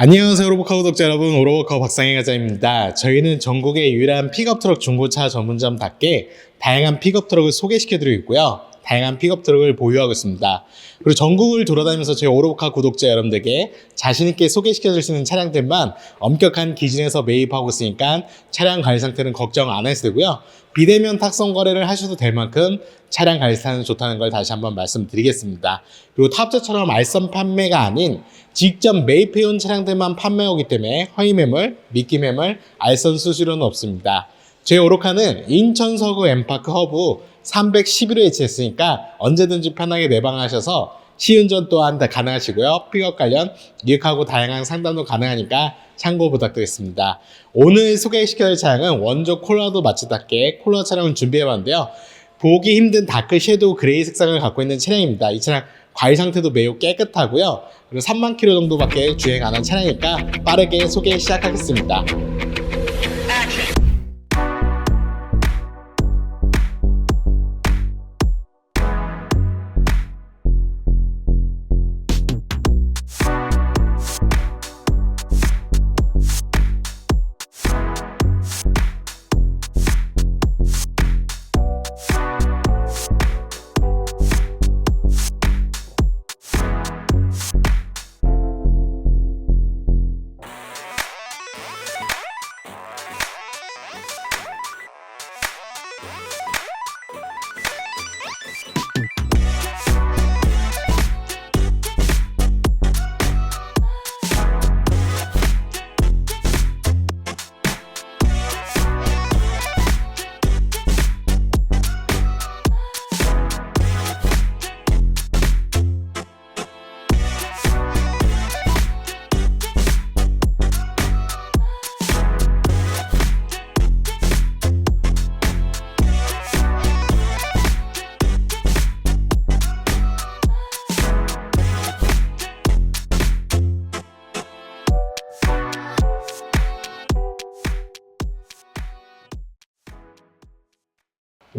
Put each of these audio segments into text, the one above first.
안녕하세요 오로버카 구독자 여러분. 오로버카 박상희 가자입니다. 저희는 전국의 유일한 픽업 트럭 중고차 전문점답게 다양한 픽업 트럭을 소개시켜드리고 있고요 다양한 픽업 트럭을 보유하고 있습니다 그리고 전국을 돌아다니면서 저희 오로버카 구독자 여러분들께 자신있게 소개시켜드릴 수 있는 차량들만 엄격한 기준에서 매입하고 있으니까 차량 관리 상태는 걱정 안 하셔도 되고요 비대면 탁송 거래를 하셔도 될 만큼 차량 관리 상태는 좋다는 걸 다시 한번 말씀드리겠습니다. 그리고 탑재처럼 알선 판매가 아닌 직접 매입해온 차량들만 판매하기 때문에 허위 매물, 미끼 매물, 알선 수수료는 없습니다. 저희 오로카는 인천 서구 엠파크 허브 311호에 위치했으니까 언제든지 편하게 내방하셔서 시운전 또한 다 가능하시고요. 픽업 관련 뉴욕하고 다양한 상담도 가능하니까 참고 부탁드리겠습니다. 오늘 소개시켜드릴 차량은 원조 콜라도 마치답게 콜라 차량을 준비해봤는데요. 보기 힘든 다크 섀도우 그레이 색상을 갖고 있는 차량입니다. 이 차량 과일 상태도 매우 깨끗하고요. 그리고 3만 킬로 정도밖에 주행 안 한 차량이니까 빠르게 소개 시작하겠습니다.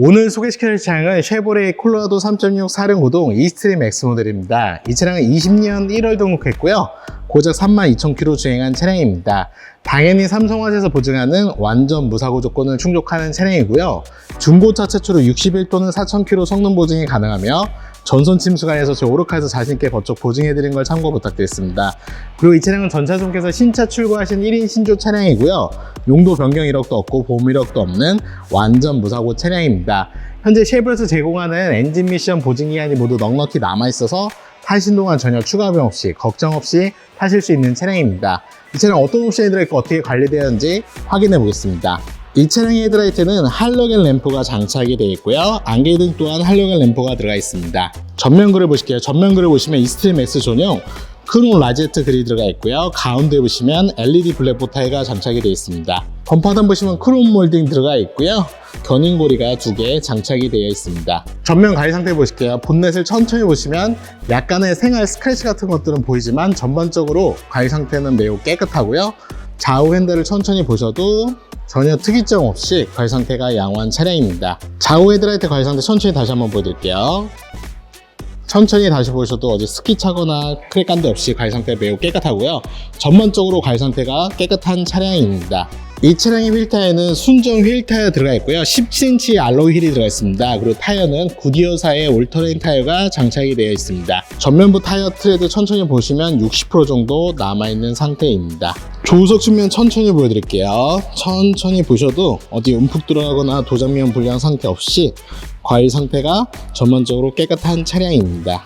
오늘 소개시켜드릴 차량은 쉐보레 콜로라도 3.6 사륜 구동 이스트림 X 모델입니다. 이 차량은 20년 1월 등록했고요. 고작 32,000km 주행한 차량입니다. 당연히 삼성화재에서 보증하는 완전 무사고 조건을 충족하는 차량이고요. 중고차 최초로 61 또는 4,000km 성능 보증이 가능하며 전손 침수관에서 저 오르카에서 자신있게 거쪽 보증해드린 걸 참고 부탁드리겠습니다. 그리고 이 차량은 전차종께서 신차 출고하신 1인 신조 차량이고요. 용도 변경 이력도 없고 보험 이력도 없는 완전 무사고 차량입니다. 현재 쉐보레에서 제공하는 엔진 미션 보증 기한이 모두 넉넉히 남아있어서 타신 동안 전혀 추가 비용 없이 걱정 없이 타실 수 있는 차량입니다. 이 차량 어떤 옵션이 들어있고 어떻게 관리되었는지 확인해 보겠습니다. 이 차량의 헤드라이트는 할로겐 램프가 장착이 되어 있고요. 안개등 또한 할로겐 램프가 들어가 있습니다. 전면글을 보실게요. 전면글을 보시면 이스트림 X 전용 크롬 라제트 그리 들어가 있고요. 가운데 보시면 LED 블랙 보 타이가 장착이 되어 있습니다. 범퍼단 보시면 크롬 몰딩 들어가 있고요. 견인고리가 두 개 장착이 되어 있습니다. 전면 가위 상태 보실게요. 본넷을 천천히 보시면 약간의 생활 스크래치 같은 것들은 보이지만 전반적으로 가위 상태는 매우 깨끗하고요. 좌우 핸들을 천천히 보셔도 전혀 특이점 없이 가위 상태가 양호한 차량입니다. 좌우 헤드라이트 가위 상태 천천히 다시 한번 보여드릴게요. 천천히 다시 보셔도 어디 스키 차거나 크랙 간데 없이 가위 상태 매우 깨끗하고요. 전반적으로 가위 상태가 깨끗한 차량입니다. 이 차량의 휠 타이어는 순정 휠 타이어 들어가 있고요. 17인치 알로이 휠이 들어가 있습니다. 그리고 타이어는 구디어사의 올터레인 타이어가 장착이 되어 있습니다. 전면부 타이어 트레드 천천히 보시면 60% 정도 남아있는 상태입니다. 조수석 측면 천천히 보여드릴게요. 천천히 보셔도 어디 움푹 들어가거나 도장면 불량 상태 없이 과일 상태가 전반적으로 깨끗한 차량입니다.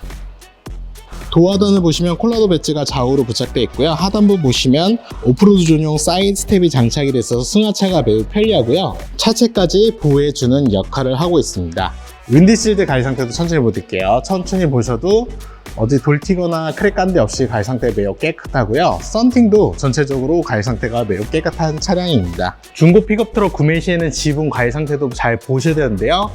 도어단을 보시면 콜라도 배지가 좌우로 부착되어 있고요. 하단부 보시면 오프로드 전용 사이드 스텝이 장착이 돼 있어서 승하차가 매우 편리하고요. 차체까지 보호해주는 역할을 하고 있습니다. 윈디실드 가위 상태도 천천히 보여드릴게요. 천천히 보셔도 어디 돌 튀거나 크랙 간 데 없이 가위 상태 매우 깨끗하고요. 썬팅도 전체적으로 가위 상태가 매우 깨끗한 차량입니다. 중고 픽업 트럭 구매 시에는 지붕 가위 상태도 잘 보셔야 되는데요.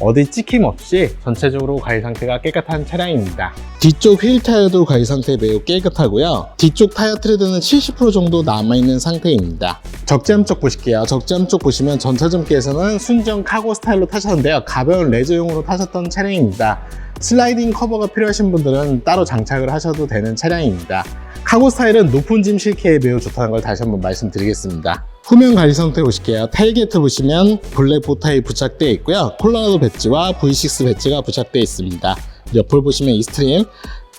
어디 찍힘 없이 전체적으로 가위 상태가 깨끗한 차량입니다. 뒤쪽 휠 타이어도 가위 상태 매우 깨끗하고요. 뒤쪽 타이어 트레드는 70% 정도 남아있는 상태입니다. 적재함 쪽 보실게요. 적재함 쪽 보시면 전차점께서는 순정 카고 스타일로 타셨는데요. 가벼운 레저용으로 타셨던 차량입니다. 슬라이딩 커버가 필요하신 분들은 따로 장착을 하셔도 되는 차량입니다. 카고 스타일은 높은 짐 실기에 매우 좋다는 걸 다시 한번 말씀드리겠습니다. 후면 관리 상태 보실게요. 타일게이트 보시면 블랙 보타이 부착되어 있고요. 콜라라도 배지와 V6 배지가 부착되어 있습니다. 옆을 보시면 이스트림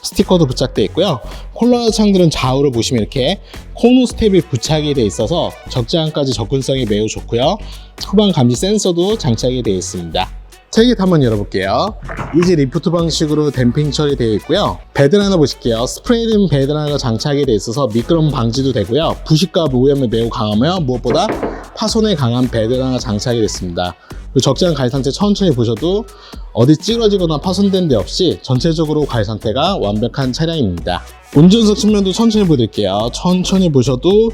스티커도 부착되어 있고요. 콜라라도 창들은 좌우를 보시면 이렇게 코너 스텝이 부착이 되어 있어서 적재함까지 접근성이 매우 좋고요. 후방 감지 센서도 장착이 되어 있습니다. 책잇 한번 열어볼게요. 이지 리프트 방식으로 댐핑 처리되어 있고요. 베드라너 보실게요. 스프레이된 베드라너가 장착이 되어 있어서 미끄럼 방지도 되고요. 부식과 오염에 매우 강하며 무엇보다 파손에 강한 베드라너가 장착이 됐습니다. 적재한 가해 상태 천천히 보셔도 어디 찌그러지거나 파손된 데 없이 전체적으로 가해 상태가 완벽한 차량입니다. 운전석 측면도 천천히 보여드릴게요. 천천히 보셔도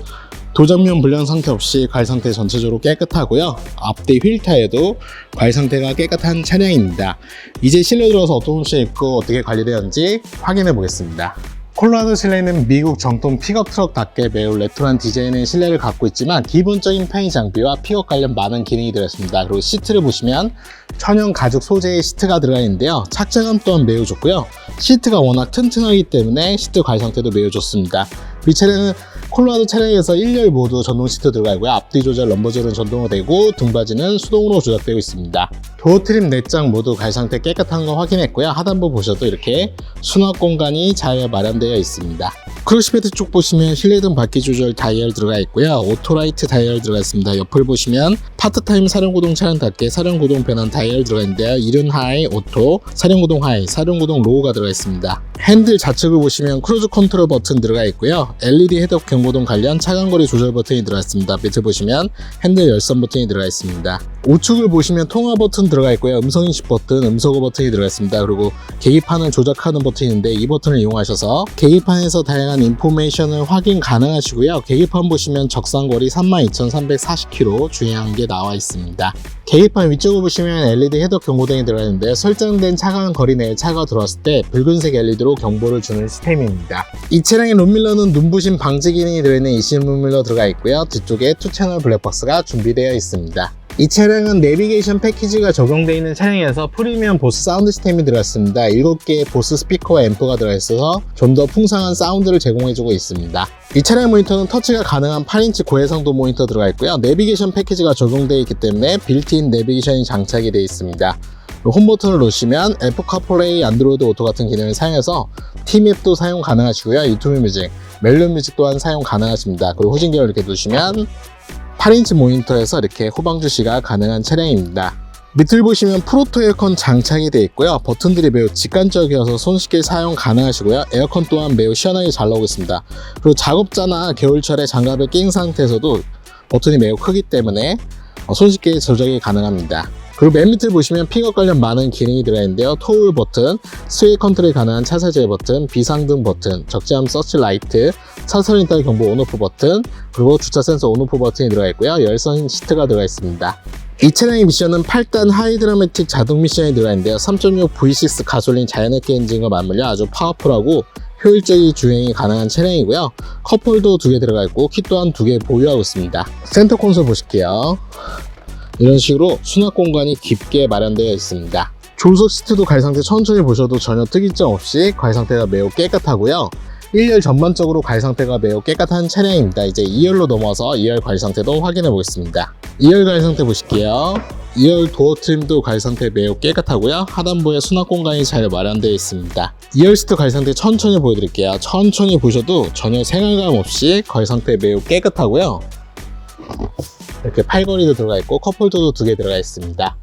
도장면 불량 상태 없이 과일 상태 전체적으로 깨끗하고요. 앞뒤 휠 타이어도 과일 상태가 깨끗한 차량입니다. 이제 실내 들어서 어떤 옵션 있고 어떻게 관리되었는지 확인해 보겠습니다. 콜로라도 실내는 미국 정통 픽업 트럭답게 매우 레트로한 디자인의 실내를 갖고 있지만 기본적인 편의 장비와 픽업 관련 많은 기능이 들어있습니다. 그리고 시트를 보시면 천연 가죽 소재의 시트가 들어가 있는데요. 착장감 또한 매우 좋고요. 시트가 워낙 튼튼하기 때문에 시트 관리 상태도 매우 좋습니다. 이 차량은 콜로라도 차량에서 1열 모두 전동 시트 들어가 있고요. 앞뒤 조절, 럼버 조절은 전동으로 되고 등받이는 수동으로 조작되고 있습니다. 도어 트림 4장 모두 갈 상태 깨끗한 거 확인했고요. 하단부 보셔도 이렇게 수납 공간이 잘 마련되어 있습니다. 크루시베트 쪽 보시면 실내등 바퀴 조절 다이얼 들어가 있고요. 오토라이트 다이얼 들어가 있습니다. 옆을 보시면 파트타임 사륜구동 차량답게 사륜구동 변환 다이얼 들어가 있는데요. 이륜 하이, 오토, 사륜구동 하이, 사륜구동 로우가 들어가 있습니다. 핸들 좌측을 보시면 크루즈 컨트롤 버튼 들어가 있고요. LED 헤드업 경보등 관련 차간거리 조절 버튼이 들어가 있습니다. 밑에 보시면 핸들 열선 버튼이 들어가 있습니다. 우측을 보시면 통화 버튼 들어가 있고요. 음성 인식 버튼, 음소거 버튼이 들어가 있습니다. 그리고 계기판을 조작하는 버튼인데 이 버튼을 이용하셔서 계기판에서 다양한 인포메이션을 확인 가능하시고요. 계기판 보시면 적상거리 32,340km 주행한 게 나와 있습니다. 계기판 위쪽을 보시면 LED 헤드업 경고등이 들어가 있는데 설정된 차간 거리 내에 차가 들어왔을 때 붉은색 LED로 경보를 주는 시스템입니다. 이 차량의 룸밀러는 눈부심 방지 기능이 들어있는 이심 룸밀러 들어가 있고요. 뒤쪽에 투 채널 블랙박스가 준비되어 있습니다. 이 차량은 내비게이션 패키지가 적용되어 있는 차량이어서 프리미엄 보스 사운드 시스템이 들어있습니다. 7개의 보스 스피커와 앰프가 들어있어서 좀 더 풍성한 사운드를 제공해주고 있습니다. 이 차량 모니터는 터치가 가능한 8인치 고해상도 모니터 들어가 있고요. 내비게이션 패키지가 적용되어 있기 때문에 빌트인 내비게이션이 장착이 되어 있습니다. 홈 버튼을 누르시면 애플 카플레이, 안드로이드 오토 같은 기능을 사용해서 티맵도 사용 가능하시고요. 유튜브 뮤직, 멜론 뮤직 또한 사용 가능하십니다. 그리고 후진기를 이렇게 누르시면 8인치 모니터에서 이렇게 후방 주시가 가능한 차량입니다. 밑을 보시면 프로토 에어컨 장착이 되어 있고요. 버튼들이 매우 직관적이어서 손쉽게 사용 가능하시고요. 에어컨 또한 매우 시원하게 잘 나오고 있습니다. 그리고 작업자나 겨울철에 장갑을 낀 상태에서도 버튼이 매우 크기 때문에 손쉽게 조작이 가능합니다. 그리고 맨 밑을 보시면 픽업 관련 많은 기능이 들어있는데요. 토울 버튼, 스웨이 컨트롤이 가능한 차세제 버튼, 비상등 버튼, 적재함 서치 라이트, 차선 인터 경보 온오프 버튼, 그리고 주차 센서 온오프 버튼이 들어가 있고요. 열선 시트가 들어가 있습니다. 이 차량의 미션은 8단 하이드라마틱 자동 미션이 들어가 있는데요. 3.6 V6 가솔린 자연의 엔진과 맞물려 아주 파워풀하고 효율적인 주행이 가능한 차량이고요. 컵홀더 두 개 들어가 있고 키 또한 두 개 보유하고 있습니다. 센터 콘솔 보실게요. 이런 식으로 수납 공간이 깊게 마련되어 있습니다. 조수석 시트도 갈 상태 천천히 보셔도 전혀 특이점 없이 갈 상태가 매우 깨끗하고요. 1열 전반적으로 갈 상태가 매우 깨끗한 차량입니다. 이제 2열로 넘어서 2열 관 상태도 확인해 보겠습니다. 2열 관 상태 보실게요. 2열 도어 트림도 갈 상태 매우 깨끗하고요. 하단부에 수납 공간이 잘 마련되어 있습니다. 2열 시트 갈 상태 천천히 보여드릴게요. 천천히 보셔도 전혀 생활감 없이 갈 상태 매우 깨끗하고요. 이렇게 팔걸이도 들어가 있고 컵홀더도 두 개 들어가 있습니다.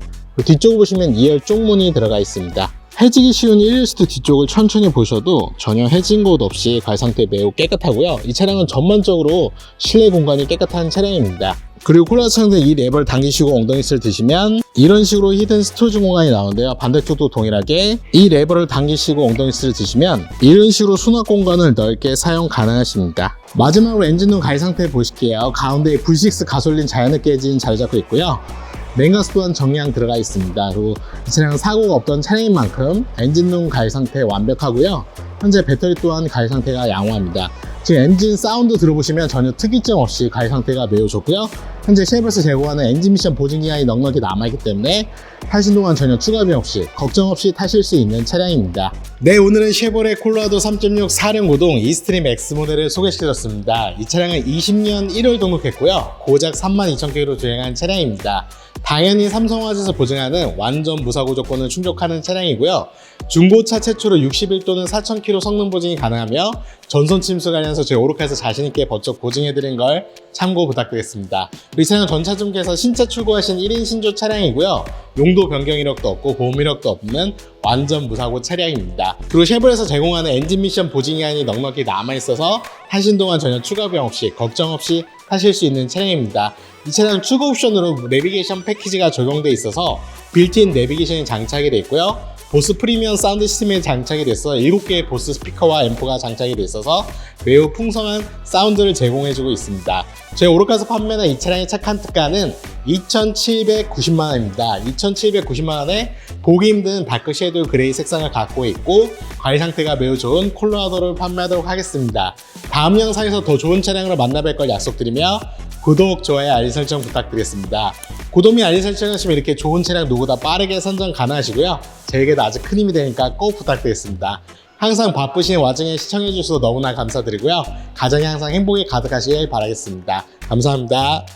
뒤쪽 보시면 2열 쪽문이 들어가 있습니다. 해지기 쉬운 1열 시트 뒤쪽을 천천히 보셔도 전혀 해진 곳 없이 갈 상태 매우 깨끗하고요. 이 차량은 전반적으로 실내 공간이 깨끗한 차량입니다. 그리고 콜라 차량들 이 랩을 당기시고 엉덩이를 드시면 이런 식으로 히든 스토리지 공간이 나오는데요. 반대쪽도 동일하게 이 레버를 당기시고 엉덩이를 드시면 이런 식으로 수납 공간을 넓게 사용 가능하십니다. 마지막으로 엔진룸 가이 상태 보실게요. 가운데에 V6 가솔린 자연의 엔진 잘 잡고 있고요. 냉가스 또한 정량 들어가 있습니다. 그리고 이 차량은 사고가 없던 차량인 만큼 엔진룸 가이 상태 완벽하고요. 현재 배터리 또한 가이 상태가 양호합니다. 지금 엔진 사운드 들어보시면 전혀 특이점 없이 가열 상태가 매우 좋고요. 현재 쉐보에서 제공하는 엔진 미션 보증 기한이 넉넉히 남아있기 때문에 타신 동안 전혀 추가 비용 없이 걱정 없이 타실 수 있는 차량입니다. 네, 오늘은 쉐보레 콜로라도 3.6 4륜고동 이스트림 X 모델을 소개시켜줬습니다. 이 차량은 20년 1월 등록했고요. 고작 32,000km 주행한 차량입니다. 당연히 삼성화재에서 보증하는 완전 무사고 조건을 충족하는 차량이고요. 중고차 최초로 60일 또는 4,000km 성능 보증이 가능하며 전손 침수 관련해서 저희 오르카에서 자신있게 법적 보증해드린 걸 참고 부탁드리겠습니다. 이 차량 전차중개에서 신차 출고하신 1인 신조 차량이고요. 용도 변경 이력도 없고 보험 이력도 없는 완전 무사고 차량입니다. 그리고 쉐보에서 제공하는 엔진 미션 보증 기한이 넉넉히 남아있어서 타신 동안 전혀 추가 비용 없이 걱정 없이 타실 수 있는 차량입니다. 이 차량 추가 옵션으로 내비게이션 패키지가 적용돼 있어서 빌트인 내비게이션이 장착이 되어 있고요. 보스 프리미엄 사운드 시스템에 장착이 돼서 7개의 보스 스피커와 앰프가 장착이 돼 있어서 매우 풍성한 사운드를 제공해주고 있습니다. 저희 오르카에서 판매하는 이 차량의 착한 특가는 2,790만원입니다. 2,790만원에 보기 힘든 다크 섀도우 그레이 색상을 갖고 있고 관리 상태가 매우 좋은 콜로라도를 판매하도록 하겠습니다. 다음 영상에서 더 좋은 차량으로 만나뵐 걸 약속드리며 구독, 좋아요, 알림 설정 부탁드리겠습니다. 구독 및 알림 설정하시면 이렇게 좋은 차량 누구보다 빠르게 선정 가능하시고요. 저에게도 아주 큰 힘이 되니까 꼭 부탁드리겠습니다. 항상 바쁘신 와중에 시청해 주셔서 너무나 감사드리고요. 가정이 항상 행복이 가득하시길 바라겠습니다. 감사합니다.